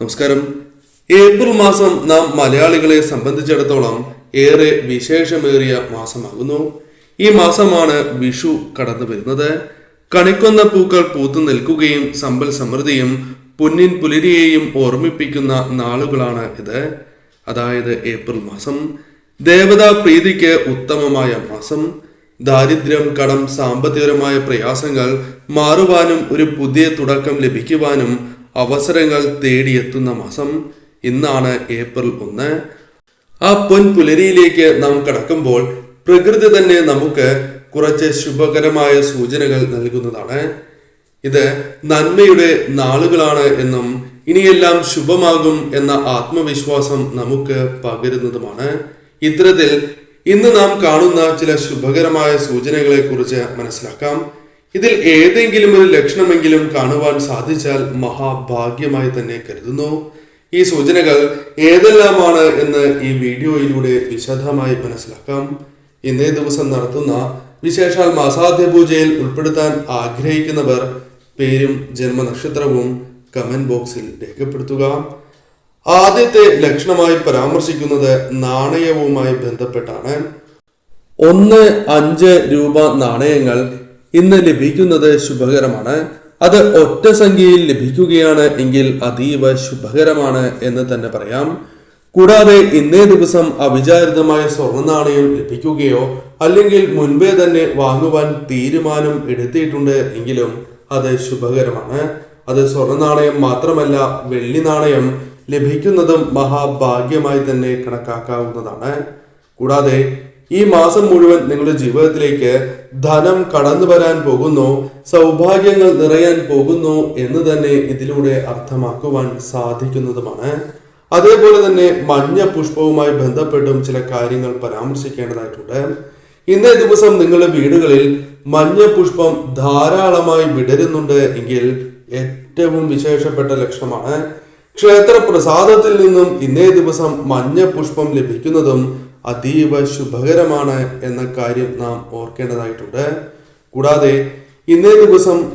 നമസ്കാരം. ഏപ്രിൽ മാസം നാം മലയാളികളെ സംബന്ധിച്ചിടത്തോളം ഏറെ വിശേഷമേറിയ മാസമാകുന്നു. ഈ മാസമാണ് വിഷു കടന്നു വരുന്നത്. കണിക്കൊന്ന പൂക്കൾ പൂത്തു നിൽക്കുകയും സമ്പൽ സമൃദ്ധിയും പൊന്നിൻ പുലരിയെയും ഓർമ്മിപ്പിക്കുന്ന നാളുകളാണ് ഇത്. അതായത് ഏപ്രിൽ മാസം. ദേവതാ പ്രീതിക്ക് ഉത്തമമായ മാസം. ദാരിദ്ര്യം കടം സാമ്പത്തികപരമായ പ്രയാസങ്ങൾ മാറുവാനും ഒരു പുതിയ തുടക്കം ലഭിക്കുവാനും അവസരങ്ങൾ തേടിയെത്തുന്ന മാസം ഇന്നാണ് ഏപ്രിൽ ഒന്ന്. ആ പൊൻ പുലരിയിലേക്ക് നാം കടക്കുമ്പോൾ പ്രകൃതി തന്നെ നമുക്ക് കുറച്ച് ശുഭകരമായ സൂചനകൾ നൽകുന്നതാണ്. ഇത് നന്മയുടെ നാളുകളാണ് എന്നും ഇനിയെല്ലാം ശുഭമാകും എന്ന ആത്മവിശ്വാസം നമുക്ക് പകരുന്നതുമാണ്. ഇത്തരത്തിൽ ഇന്ന് നാം കാണുന്ന ചില ശുഭകരമായ സൂചനകളെ കുറിച്ച് മനസ്സിലാക്കാം. ഇതിൽ ഏതെങ്കിലും ഒരു ലക്ഷണമെങ്കിലും കാണുവാൻ സാധിച്ചാൽ മഹാഭാഗ്യമായി തന്നെ കരുതുന്നു. ഈ സൂചനകൾ ഏതെല്ലാമാണ് എന്ന് ഈ വീഡിയോയിലൂടെ വിശദമായി മനസ്സിലാക്കാം. ഇന്നേ ദിവസം നടത്തുന്ന വിശേഷാൽ മാസാധ്യ പൂജയിൽ ഉൾപ്പെടുത്താൻ ആഗ്രഹിക്കുന്നവർ പേരും ജന്മനക്ഷത്രവും കമന്റ് ബോക്സിൽ രേഖപ്പെടുത്തുക. ആദ്യത്തെ ലക്ഷണമായി പരാമർശിക്കുന്നത് നാണയവുമായി ബന്ധപ്പെട്ടാണ്. ഒന്ന് അഞ്ച് രൂപ നാണയങ്ങൾ ഇന്ന് ലഭിക്കുന്നത് ശുഭകരമാണ്. അത് ഒറ്റ സംഖ്യയിൽ ലഭിക്കുകയാണ് എങ്കിൽ അതീവ ശുഭകരമാണ് എന്ന് തന്നെ പറയാം. കൂടാതെ ഇന്നേ ദിവസം അവിചാരിതമായ സ്വർണ നാണയം ലഭിക്കുകയോ അല്ലെങ്കിൽ മുൻപേ തന്നെ വാങ്ങുവാൻ തീരുമാനം എടുത്തിട്ടുണ്ട് എങ്കിലും അത് ശുഭകരമാണ്. അത് സ്വർണ നാണയം മാത്രമല്ല വെള്ളി നാണയം ലഭിക്കുന്നതും മഹാഭാഗ്യമായി തന്നെ കണക്കാക്കാവുന്നതാണ്. കൂടാതെ ഈ മാസം മുഴുവൻ നിങ്ങളുടെ ജീവിതത്തിലേക്ക് ധനം കടന്നു വരാൻ പോകുന്നു സൗഭാഗ്യങ്ങൾ നിറയാൻ പോകുന്നു എന്ന് തന്നെ ഇതിലൂടെ അർത്ഥമാക്കുവാൻ സാധിക്കുന്നതുമാണ്. അതേപോലെ തന്നെ മഞ്ഞ പുഷ്പവുമായി ബന്ധപ്പെട്ടും ചില കാര്യങ്ങൾ പരാമർശിക്കേണ്ടതായിട്ടുണ്ട്. ഇന്നേ ദിവസം നിങ്ങളുടെ വീടുകളിൽ മഞ്ഞ പുഷ്പം ധാരാളമായി വിടരുന്നുണ്ട് എങ്കിൽ ഏറ്റവും വിശേഷപ്പെട്ട ലക്ഷണമാണ്. ക്ഷേത്ര പ്രസാദത്തിൽ നിന്നും ഇന്നേ ദിവസം മഞ്ഞ പുഷ്പം ലഭിക്കുന്നതും അതീവ ശുഭകരമാണ് എന്ന കാര്യം നാം ഓർക്കേണ്ടതായിട്ടുണ്ട്. കൂടാതെ ഇന്നേ ദിവസം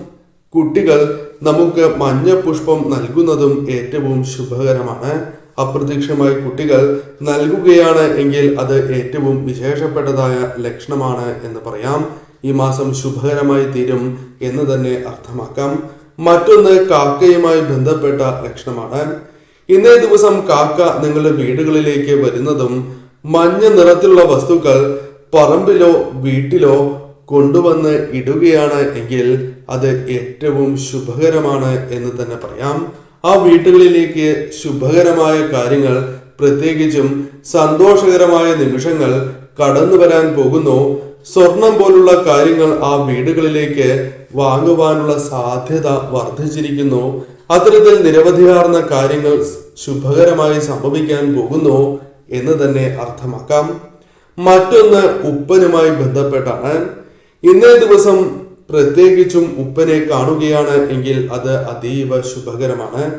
കുട്ടികൾ നമുക്ക് മഞ്ഞ പുഷ്പം നൽകുന്നതും ഏറ്റവും ശുഭകരമാണ്. അപ്രത്യക്ഷമായി കുട്ടികൾ നൽകുകയാണ് എങ്കിൽ അത് ഏറ്റവും വിശേഷപ്പെട്ടതായ ലക്ഷണമാണ് എന്ന് പറയാം. ഈ മാസം ശുഭകരമായി തീരും എന്ന് തന്നെ അർത്ഥമാക്കാം. മറ്റൊന്ന് കാക്കയുമായി ബന്ധപ്പെട്ട ലക്ഷണമാണ്. ഇന്നേ ദിവസം കാക്ക നിങ്ങളുടെ വീടുകളിലേക്ക് വരുന്നതും മഞ്ഞ നിറത്തിലുള്ള വസ്തുക്കൾ പറമ്പിലോ വീട്ടിലോ കൊണ്ടുവന്ന് ഇടുകയാണ് എങ്കിൽ അത് ഏറ്റവും ശുഭകരമാണ് എന്ന് തന്നെ പറയാം. ആ വീട്ടുകളിലേക്ക് ശുഭകരമായ കാര്യങ്ങൾ പ്രത്യേകിച്ചും സന്തോഷകരമായ നിമിഷങ്ങൾ കടന്നു വരാൻ പോകുന്നു. സ്വർണം പോലുള്ള കാര്യങ്ങൾ ആ വീടുകളിലേക്ക് വാങ്ങുവാനുള്ള സാധ്യത വർദ്ധിച്ചിരിക്കുന്നു. അത്തരത്തിൽ നിരവധിയാർന്ന കാര്യങ്ങൾ ശുഭകരമായി സംഭവിക്കാൻ പോകുന്നു. എന്ന് തന്നെ അർത്ഥമാക്കാം. മറ്റൊന്ന് ഉപ്പനുമായി ബന്ധപ്പെട്ടാണ്. ഇന്നേ ദിവസം പ്രത്യേകിച്ചും ഉപ്പനെ കാണുകയാണ് എങ്കിൽ അത് അതീവ ശുഭകരമാണ്.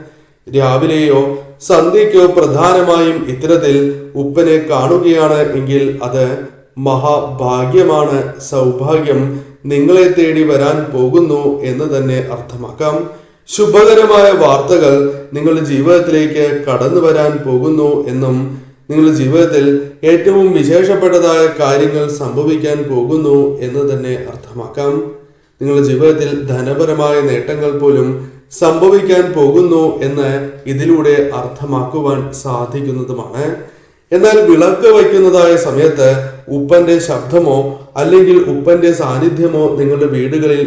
രാവിലെയോ സന്ധ്യയ്ക്കോ പ്രധാനമായും ഇത്തരത്തിൽ ഉപ്പനെ കാണുകയാണ് എങ്കിൽ അത് മഹാഭാഗ്യമാണ്. സൗഭാഗ്യം നിങ്ങളെ തേടി വരാൻ പോകുന്നു എന്ന് തന്നെ അർത്ഥമാക്കാം. ശുഭകരമായ വാർത്തകൾ നിങ്ങളുടെ ജീവിതത്തിലേക്ക് കടന്നു വരാൻ പോകുന്നു എന്നും നിങ്ങളുടെ ജീവിതത്തിൽ ഏറ്റവും വിശേഷപ്പെട്ടതായ കാര്യങ്ങൾ സംഭവിക്കാൻ പോകുന്നു എന്ന് തന്നെ അർത്ഥമാക്കാം. നിങ്ങളുടെ ജീവിതത്തിൽ ധനപരമായ നേട്ടങ്ങൾ പോലും സംഭവിക്കാൻ പോകുന്നു എന്ന് ഇതിലൂടെ അർത്ഥമാക്കുവാൻ സാധിക്കുന്നതുമാണ്. എന്നാൽ വിളക്ക് വയ്ക്കുന്നതായ സമയത്ത് ഉപ്പന്റെ ശബ്ദമോ അല്ലെങ്കിൽ ഉപ്പന്റെ സാന്നിധ്യമോ നിങ്ങളുടെ വീടുകളിൽ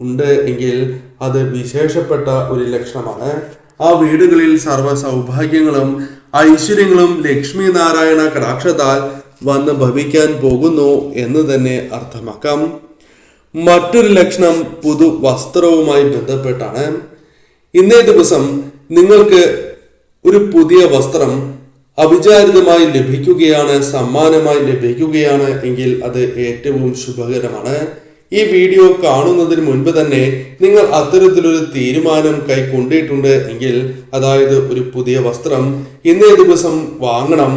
ഉണ്ട് എങ്കിൽ അത് വിശേഷപ്പെട്ട ഒരു ലക്ഷണമാണ്. ആ വീടുകളിൽ സർവ സൗഭാഗ്യങ്ങളും ഐശ്വര്യങ്ങളും ലക്ഷ്മി നാരായണ കടാക്ഷത്താൽ വന്ന് ഭവിക്കാൻ പോകുന്നു എന്ന് തന്നെ അർത്ഥമാക്കാം. മറ്റൊരു ലക്ഷണം പുതു വസ്ത്രവുമായി ബന്ധപ്പെട്ടാണ്. ഇന്നേ ദിവസം നിങ്ങൾക്ക് ഒരു പുതിയ വസ്ത്രം അവിചാരിതമായി ലഭിക്കുകയാണ് സമ്മാനമായി ലഭിക്കുകയാണ് എങ്കിൽ അത് ഏറ്റവും ശുഭകരമാണ്. ഈ വീഡിയോ കാണുന്നതിന് മുൻപ് തന്നെ നിങ്ങൾ അത്തരത്തിലൊരു തീരുമാനം കൈക്കൊണ്ടിട്ടുണ്ട് എങ്കിൽ അതായത് ഒരു പുതിയ വസ്ത്രം ഇന്നേ ദിവസം വാങ്ങണം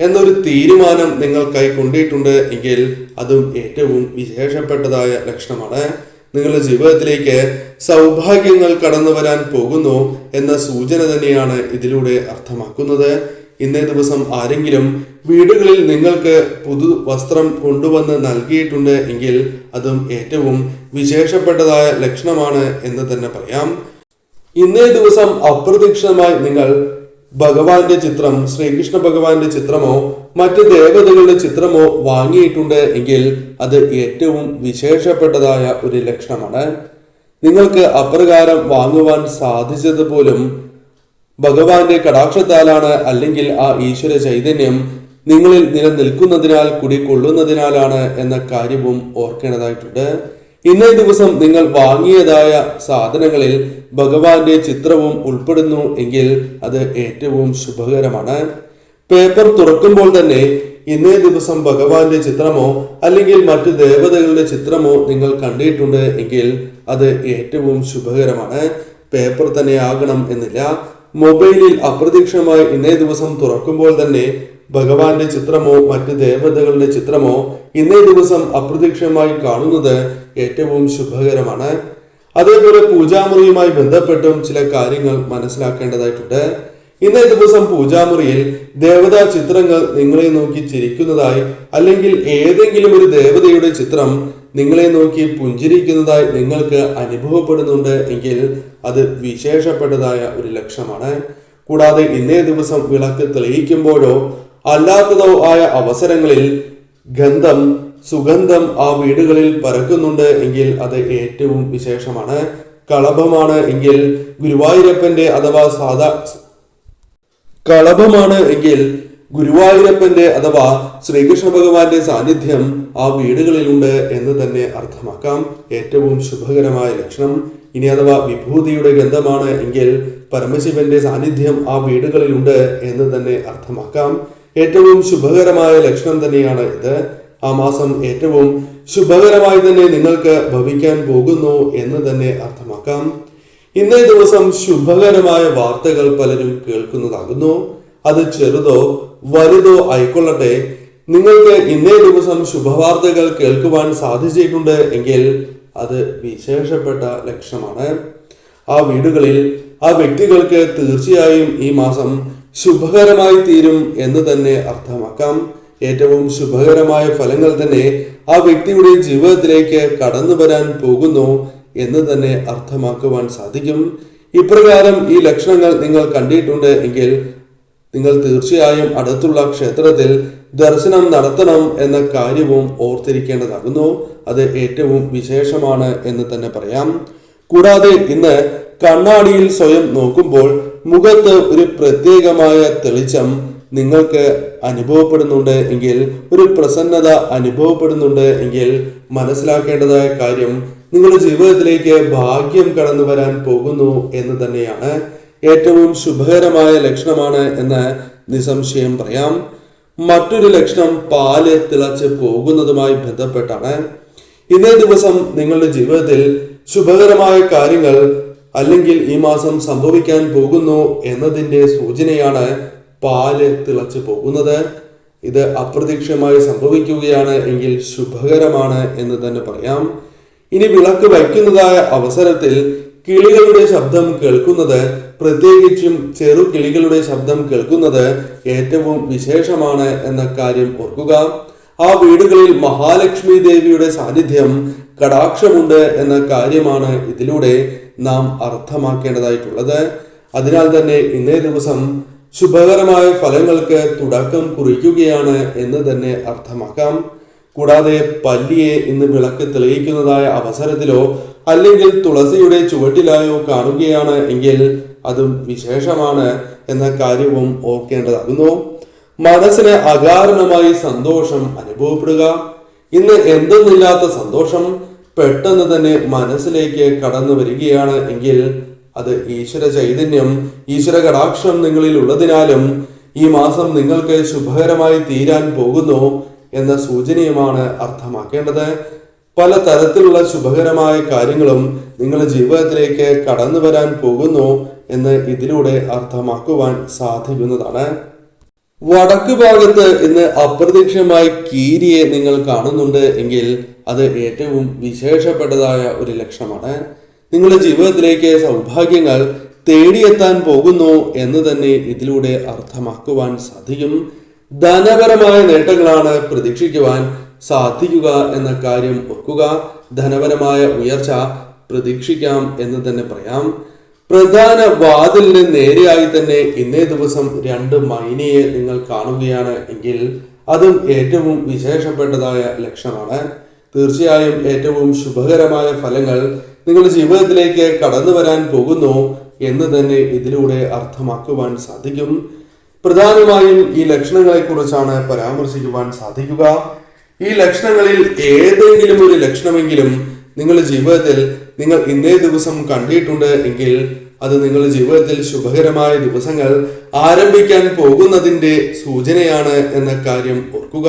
എന്നൊരു തീരുമാനം നിങ്ങൾ കൈക്കൊണ്ടിട്ടുണ്ട് എങ്കിൽ അതും ഏറ്റവും വിശേഷപ്പെട്ടതായ ലക്ഷണമാണ്. നിങ്ങളുടെ ജീവിതത്തിലേക്ക് സൗഭാഗ്യങ്ങൾ കടന്നു വരാൻ പോകുന്നു എന്ന സൂചന തന്നെയാണ് ഇതിലൂടെ അർത്ഥമാക്കുന്നത്. ഇന്നേ ദിവസം ആരെങ്കിലും വീടുകളിൽ നിങ്ങൾക്ക് പുതു വസ്ത്രം കൊണ്ടുവന്ന് നൽകിയിട്ടുണ്ട് എങ്കിൽ അതും ഏറ്റവും വിശേഷപ്പെട്ടതായ ലക്ഷണമാണ് എന്ന് തന്നെ പറയാം. ഇന്നേ ദിവസം അപ്രതീക്ഷിതമായി നിങ്ങൾ ഭഗവാന്റെ ചിത്രം ശ്രീകൃഷ്ണ ഭഗവാന്റെ ചിത്രമോ മറ്റ് ദേവതകളുടെ ചിത്രമോ വാങ്ങിയിട്ടുണ്ട് എങ്കിൽ അത് ഏറ്റവും വിശേഷപ്പെട്ടതായ ഒരു ലക്ഷണമാണ്. നിങ്ങൾക്ക് അപ്രകാരം വാങ്ങുവാൻ സാധിച്ചത് പോലും ഭഗവാന്റെ കടാക്ഷത്താലാണ് അല്ലെങ്കിൽ ആ ഈശ്വര ചൈതന്യം നിങ്ങളിൽ നിലനിൽക്കുന്നതിനാൽ കുടികൊള്ളുന്നതിനാലാണ് എന്ന കാര്യവും ഓർക്കേണ്ടതായിട്ടുണ്ട്. ഇന്നേ ദിവസം നിങ്ങൾ വാങ്ങിയതായ സാധനങ്ങളിൽ ഭഗവാന്റെ ചിത്രവും ഉൾപ്പെടുന്നു എങ്കിൽ അത് ഏറ്റവും ശുഭകരമാണ്. പേപ്പർ തുറക്കുമ്പോൾ തന്നെ ഇന്നേ ദിവസം ഭഗവാന്റെ ചിത്രമോ അല്ലെങ്കിൽ മറ്റു ദേവതകളുടെ ചിത്രമോ നിങ്ങൾ കണ്ടിട്ടുണ്ട് എങ്കിൽ അത് ഏറ്റവും ശുഭകരമാണ്. പേപ്പർ തന്നെ ആകണം എന്നില്ല. മൊബൈലിൽ അപ്രതീക്ഷിതമായി ഇന്നേ ദിവസം തുറക്കുമ്പോൾ തന്നെ ഭഗവാന്റെ ചിത്രമോ മറ്റ് ദേവതകളുടെ ചിത്രമോ ഇന്നേ ദിവസം അപ്രതീക്ഷിതമായി കാണുന്നത് ഏറ്റവും ശുഭകരമാണ്. അതേപോലെ പൂജാമുറിയുമായി ബന്ധപ്പെട്ടും ചില കാര്യങ്ങൾ മനസ്സിലാക്കേണ്ടതായിട്ടുണ്ട്. ഇന്നേ ദിവസം പൂജാമുറിയിൽ ദേവതാ ചിത്രങ്ങൾ നിങ്ങളെ നോക്കി ചിരിക്കുന്നതായി അല്ലെങ്കിൽ ഏതെങ്കിലും ഒരു ദേവതയുടെ ചിത്രം നിങ്ങളെ നോക്കി പുഞ്ചിരിക്കുന്നതായി നിങ്ങൾക്ക് അനുഭവപ്പെടുന്നുണ്ട് എങ്കിൽ അത് വിശേഷപ്പെട്ടതായ ഒരു ലക്ഷ്യമാണ് കൂടാതെ ഇന്നേ ദിവസം വിളക്ക് തെളിയിക്കുമ്പോഴോ അല്ലാത്തതോ ആയ അവസരങ്ങളിൽ ഗന്ധം സുഗന്ധം ആ വീടുകളിൽ പരക്കുന്നുണ്ട് എങ്കിൽ അത് ഏറ്റവും വിശേഷമാണ്. കളഭമാണ് എങ്കിൽ ഗുരുവായൂരപ്പന്റെ അഥവാ സാധാ കളഭമാണ് എങ്കിൽ ഗുരുവായൂരപ്പന്റെ അഥവാ ശ്രീകൃഷ്ണ ഭഗവാന്റെ സാന്നിധ്യം ആ വീടുകളിലുണ്ട് എന്ന് തന്നെ അർത്ഥമാക്കാം. ഏറ്റവും ശുഭകരമായ ലക്ഷണം. ഇനി അഥവാ വിഭൂതിയുടെ ഗന്ധമാണ് എങ്കിൽ പരമശിവന്റെ സാന്നിധ്യം ആ വീടുകളിലുണ്ട് എന്ന് തന്നെ അർത്ഥമാക്കാം. ഏറ്റവും ശുഭകരമായ ലക്ഷണം തന്നെയാണ് ഇത്. ആ മാസം ഏറ്റവും ശുഭകരമായി തന്നെ നിങ്ങൾക്ക് ഭവിക്കാൻ പോകുന്നു എന്ന് തന്നെ അർത്ഥമാക്കാം. ഇന്നേ ദിവസം ശുഭകരമായ വാർത്തകൾ പലരും കേൾക്കുന്നതാകുന്നു. അത് ചെറുതോ വലുതോ ആയിക്കൊള്ളട്ടെ. നിങ്ങൾക്ക് ഇന്നേ ദിവസം ശുഭവാർത്തകൾ കേൾക്കുവാൻ സാധിച്ചിട്ടുണ്ട് എങ്കിൽ അത് വിശേഷപ്പെട്ട ലക്ഷണമാണ്. ആ വീടുകളിൽ ആ വ്യക്തികൾക്ക് തീർച്ചയായും ഈ മാസം ശുഭകരമായി തീരും എന്ന് തന്നെ അർത്ഥമാക്കാം. ഏറ്റവും ശുഭകരമായ ഫലങ്ങൾ തന്നെ ആ വ്യക്തിയുടെ ജീവിതത്തിലേക്ക് കടന്നു വരാൻ പോകുന്നു എന്ന് തന്നെ അർത്ഥമാക്കുവാൻ സാധിക്കും. ഇപ്രകാരം ഈ ലക്ഷണങ്ങൾ നിങ്ങൾ കണ്ടിട്ടുണ്ട് എങ്കിൽ നിങ്ങൾ തീർച്ചയായും അടുത്തുള്ള ക്ഷേത്രത്തിൽ ദർശനം നടത്തണം എന്ന കാര്യവും ഓർത്തിരിക്കേണ്ടതാകുന്നു. അത് ഏറ്റവും വിശേഷമാണ് എന്ന് തന്നെ പറയാം. കൂടാതെ ഇന്ന് കണ്ണാടിയിൽ സ്വയം നോക്കുമ്പോൾ മുഖത്ത് ഒരു പ്രത്യേകമായ തെളിച്ചം നിങ്ങൾക്ക് അനുഭവപ്പെടുന്നുണ്ട് എങ്കിൽ ഒരു പ്രസന്നത അനുഭവപ്പെടുന്നുണ്ട് എങ്കിൽ മനസ്സിലാക്കേണ്ടതായ കാര്യം നിങ്ങളുടെ ജീവിതത്തിലേക്ക് ഭാഗ്യം കടന്നു വരാൻ പോകുന്നു എന്ന് തന്നെയാണ്. ഏറ്റവും ശുഭകരമായ ലക്ഷണമാണ് എന്ന് നിസംശയം പറയാം. മറ്റൊരു ലക്ഷണം പാൽ തിളച്ച് പോകുന്നതുമായി ബന്ധപ്പെട്ടാണ്. ഇന്നേ ദിവസം നിങ്ങളുടെ ജീവിതത്തിൽ ശുഭകരമായ കാര്യങ്ങൾ അല്ലെങ്കിൽ ഈ മാസം സംഭവിക്കാൻ പോകുന്നു എന്നതിന്റെ സൂചനയാണ് പാൽ തിളച്ചു പോകുന്നത്. ഇത് അപ്രതീക്ഷിതമായി സംഭവിക്കുകയാണ് എങ്കിൽ ശുഭകരമാണ് എന്ന് തന്നെ പറയാം. ഇനി വിളക്ക് വയ്ക്കുന്നതായ അവസരത്തിൽ കിളികളുടെ ശബ്ദം കേൾക്കുന്നത് പ്രത്യേകിച്ചും ചെറു കിളികളുടെ ശബ്ദം കേൾക്കുന്നത് ഏറ്റവും വിശേഷമാണ് എന്ന കാര്യം ഓർക്കുക. ആ വീടുകളിൽ മഹാലക്ഷ്മി ദേവിയുടെ സാന്നിധ്യം കടാക്ഷമുണ്ട് എന്ന കാര്യമാണ് ഇതിലൂടെ നാം അർത്ഥമാക്കേണ്ടതായിട്ടുള്ളത്. അതിനാൽ തന്നെ ഇന്നേ ദിവസം ശുഭകരമായ ഫലങ്ങൾക്ക് തുടക്കം കുറിക്കുകയാണ് എന്ന് തന്നെ അർത്ഥമാക്കാം. കൂടാതെ പല്ലിയെ ഇന്ന് വിളക്ക് തെളിയിക്കുന്നതായ അവസരത്തിലോ അല്ലെങ്കിൽ തുളസിയുടെ ചുവട്ടിലായോ കാണുകയാണ് എങ്കിൽ അതും വിശേഷമാണ് എന്ന കാര്യവും ഓർക്കേണ്ടതാകുന്നു മനസ്സിന് അകാരണമായി സന്തോഷം അനുഭവപ്പെടുക. ഇന്ന് എന്തെന്നില്ലാത്ത സന്തോഷം പെട്ടെന്ന് തന്നെ മനസ്സിലേക്ക് കടന്നു വരികയാണ് എങ്കിൽ അത് ഈശ്വര ചൈതന്യം ഈശ്വര കടാക്ഷം നിങ്ങളിൽ ഉള്ളതിനാലും ഈ മാസം നിങ്ങൾക്ക് ശുഭകരമായി തീരാൻ പോകുന്നു എന്ന സൂചനയുമാണ് അർത്ഥമാക്കേണ്ടത്. പല തരത്തിലുള്ള ശുഭകരമായ കാര്യങ്ങളും നിങ്ങളുടെ ജീവിതത്തിലേക്ക് കടന്നു വരാൻ പോകുന്നു എന്ന് ഇതിലൂടെ അർത്ഥമാക്കുവാൻ സാധിക്കുന്നതാണ്. വടക്ക് ഭാഗത്ത് ഇന്ന് അപ്രതീക്ഷിതമായി കീരിയെ നിങ്ങൾ കാണുന്നുണ്ട് എങ്കിൽ അത് ഏറ്റവും വിശേഷപ്പെട്ടതായ ഒരു ലക്ഷണമാണ്. നിങ്ങളുടെ ജീവിതത്തിലേക്ക് സൗഭാഗ്യങ്ങൾ തേടിയെത്താൻ പോകുന്നു എന്ന് തന്നെ ഇതിലൂടെ അർത്ഥമാക്കുവാൻ സാധിക്കും. ധനപരമായ നേട്ടങ്ങളാണ് പ്രതീക്ഷിക്കുവാൻ സാധിക്കുക എന്ന കാര്യം ഓർക്കുക. ധനപരമായ ഉയർച്ച പ്രതീക്ഷിക്കാം എന്ന് തന്നെ പറയാം. പ്രധാന വാതിലിന് നേരെയായി തന്നെ ഇന്നേ ദിവസം രണ്ട് മൈനയെ നിങ്ങൾ കാണുകയാണ് എങ്കിൽ അതും ഏറ്റവും വിശേഷപ്പെട്ടതായ ലക്ഷണമാണ്. തീർച്ചയായും ഏറ്റവും ശുഭകരമായ ഫലങ്ങൾ നിങ്ങളുടെ ജീവിതത്തിലേക്ക് കടന്നു വരാൻ പോകുന്നു എന്ന് തന്നെ ഇതിലൂടെ അർത്ഥമാക്കുവാൻ സാധിക്കും. പ്രധാനമായും ഈ ലക്ഷണങ്ങളെ കുറിച്ചാണ് പരാമർശിക്കുവാൻ സാധിക്കുക. ഈ ലക്ഷണങ്ങളിൽ ഏതെങ്കിലും ഒരു ലക്ഷണമെങ്കിലും നിങ്ങളുടെ ജീവിതത്തിൽ നിങ്ങൾ ഇന്നേ ദിവസം കണ്ടിട്ടുണ്ട് എങ്കിൽ അത് നിങ്ങളുടെ ജീവിതത്തിൽ ശുഭകരമായ ദിവസങ്ങൾ ആരംഭിക്കാൻ പോകുന്നതിന്റെ സൂചനയാണ് എന്ന കാര്യം ഓർക്കുക.